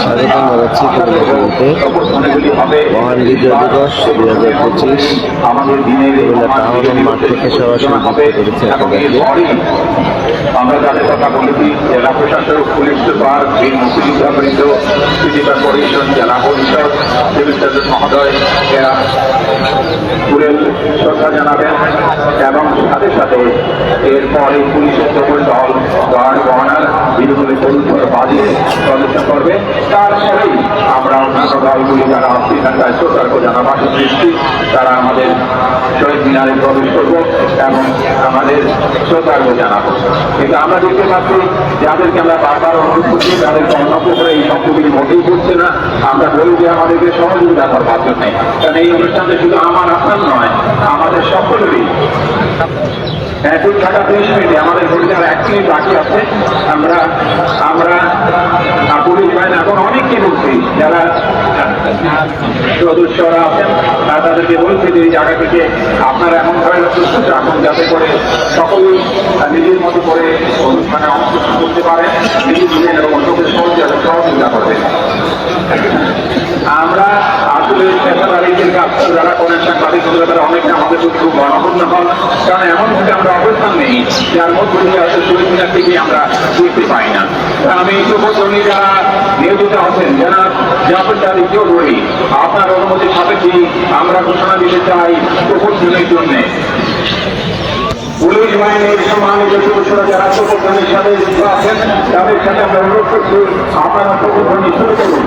স্বাগতম জানাচ্ছি হবে মহান বিজয় দিবস দুই হাজার পঁচিশ। মহান টাউন মাঠ থেকে সরাসরি হবে। যুক্ত করেছে আমরা যাদের কথা বলেছি জেলা প্রশাসক পুলিশ সুপার বীর মুক্তিযোদ্ধাবৃন্দ সিটি কর্পোরেশন জেলা পরিষদ সিভিল সার্জন মহোদয় এরা শ্রদ্ধা জানাবেন এবং সাথে সাথে এরপরে পুলিশের সকল দল গার্ড গহনার বিরুদ্ধে পরিচয় বাজিয়ে প্রদর্শন করবে। তারপরেই আমরা অন্যান্য দলগুলি যারা এখানকার সতর্ক জানাবাসী দৃষ্টি তারা আমাদের শহীদ মিনারে প্রবেশ করব এবং আমাদের সতর্ক জানাব। কিন্তু আমরা দেখতে পাচ্ছি, যাদেরকে আমরা বারবার অনুরোধ করছি অন্যত্র করে এই শব্দগুলি মোটেই করছে না। আমরা বলি যে আমাদেরকে সহযোগিতা করবার জন্য। কারণ এই অনুষ্ঠানটা শুধু আমার আপনার নয়, আমাদের সকলেরই। এখন থাকা তেইশ মিনিটে। আমাদের ঘড়িটার এক মিনিট বাকি আছে। আমরা আমরা পুলিশ বাহিনী এখন অনেককে বলছি। যারা সদস্যরা আছেন, তারা তাদেরকে বলছি যে এই জায়গা থেকে আপনারা এমন ভাবে প্রস্তুত রাখুন, যাতে করে সকলেই নিজের মতো করে অনুষ্ঠানে অংশগ্রহণ করতে পারে। নিজে নিজের এবং অন্যকে সহযোগিতা সহযোগিতা করবে আমরা আসলে পেশাদারিদের কাজ, যারা করেন সাংবাদিক বন্ধুরা, তারা অনেকটা আমাদের প্রতি খুব গণপূর্ণ হন। কারণ এমন কিছু আমরা অবস্থান নেই, যার মধ্যে দিয়ে হয়তো শহীদ মিনার থেকে আমরা বুঝতে পাই না। আমি যুবকর্মী যারা নিয়োজিত আছেন, যারা জাফরদার চৌধুরী আপনার অনুমতি সাপেক্ষে আমরা ঘোষণা দিতে চাই প্রবর্তনের জন্য। পুলিশ বাহিনীর সম্মানিত সদস্যরা যারা প্রবর্তনের সাথে যুক্ত আছেন, তাদের সাথে আমরা অনুরোধ করছি, আপনারা প্রবর্তনী শুরু করুন।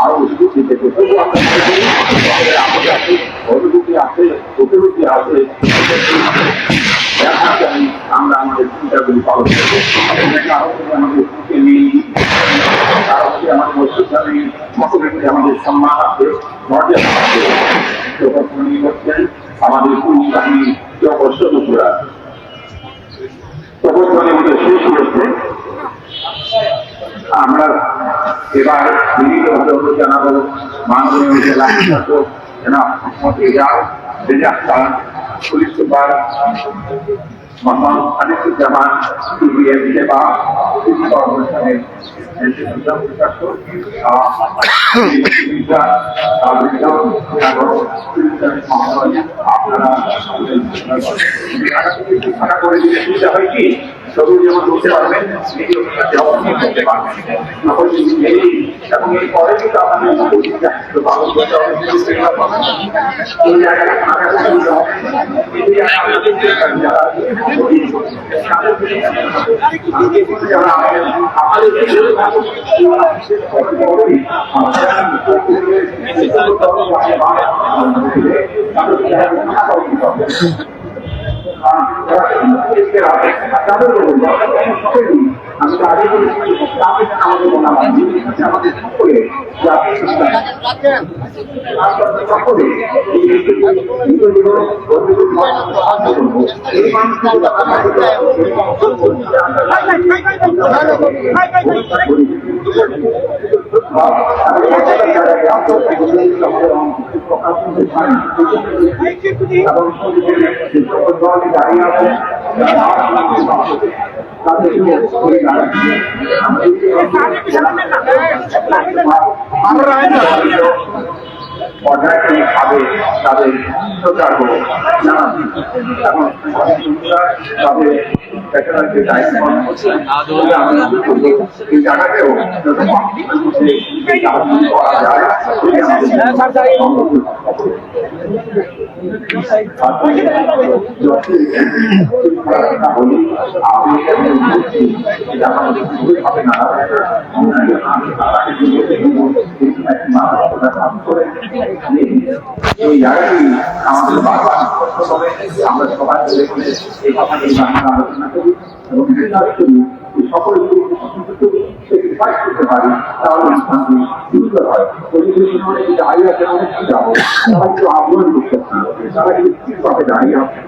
আরও দিতে হবে। তবু আমরা আমাদের আমাদের আছে অনুভূতি আমাদের আমাদের থেকে আমাদের আমাদের সম্মান আছে আমাদের হয়েছে আমরা এবার বিভিন্নভাবে অনুরোধ জানাব, মাননীয় জেলা শাসক জনাব মোহাম্মদ রেজাল রেজা খান পুলিশ সুপার আপনারা করে দিলে সুবিধা হয় কি ছবি যেমন করতে পারবেন এবং এই পরে কিন্তু আমাদের প্রতিজ্ঞা যারা আমাদের আমাদের আমি আগে বলেছি তাদের আমাদের মনে হয় আমাদের সকলে সকলে এই এই দাঁড়িয়ে আছে আমরা পর্যায়ক্রমিকভাবে তাদের সতর্ক জানাচ্ছি এখন তাদের পেশাদার যে দায়িত্ব পালন করছেন, বলে আমি মনে আমরা সবাই এই কথাটি আমরা আলোচনা করি এবং চেষ্টা করি সকলে যদি স্যাক্রিফাইস করতে পারি তাহলে শান্তি দ্রুত হয় পরিবেশের অনেক দাঁড়িয়ে আছে অনেক কিছু যাব তারা একটু আগ্রহী করতে পারে তারা কিন্তু ঠিকভাবে দাঁড়িয়ে আছে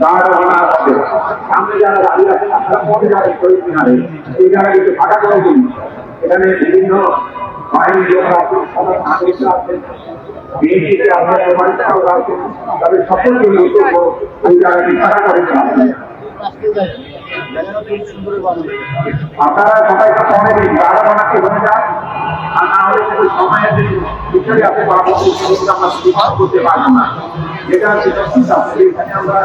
দাঁড়া ভাড়া সামনে যারা দাঁড়িয়ে আছেন আপনারা পরে যাবেন শহীদ মিনারে এই জায়গা কিন্তু ভাড়া করে দিন এখানে বিভিন্ন বাহিনী লোকরা আছেন সাধারণ নাগরিকরা আছেন বিএনপিতে আছেন তাদের সকলকে নিয়ে করব জায়গাটি ভাড়া করে দিন আপনারা সবাই সময় দিন গাড়া বানাতে হয়ে যান আর না হলে কিন্তু সময়ের পিছনে আপনি পরামর্শ আমরা করতে পারব না যেটা সেটা এখানে আমরা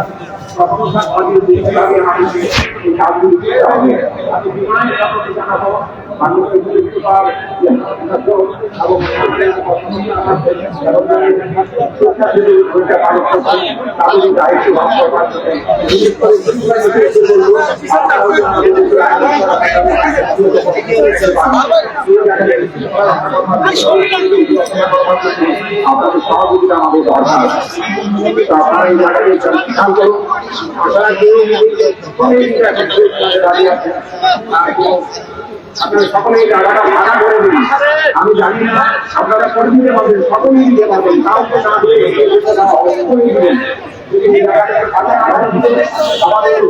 এই কাজগুলি করতে হবে। আমি বিমানে আপনাকে জানাব। মানুষের এবং তাদের দায়িত্ব বিশেষ করে আপনাদের সহযোগিতা আমাদের দরকার। আপনারা এই জায়গাটি খেয়াল করুন সকলেই আমি জানি না, আপনারা করে দিতে পারবেন, সকলেই দিতে পারবেন। কাউকে না দিবেন। আমাদের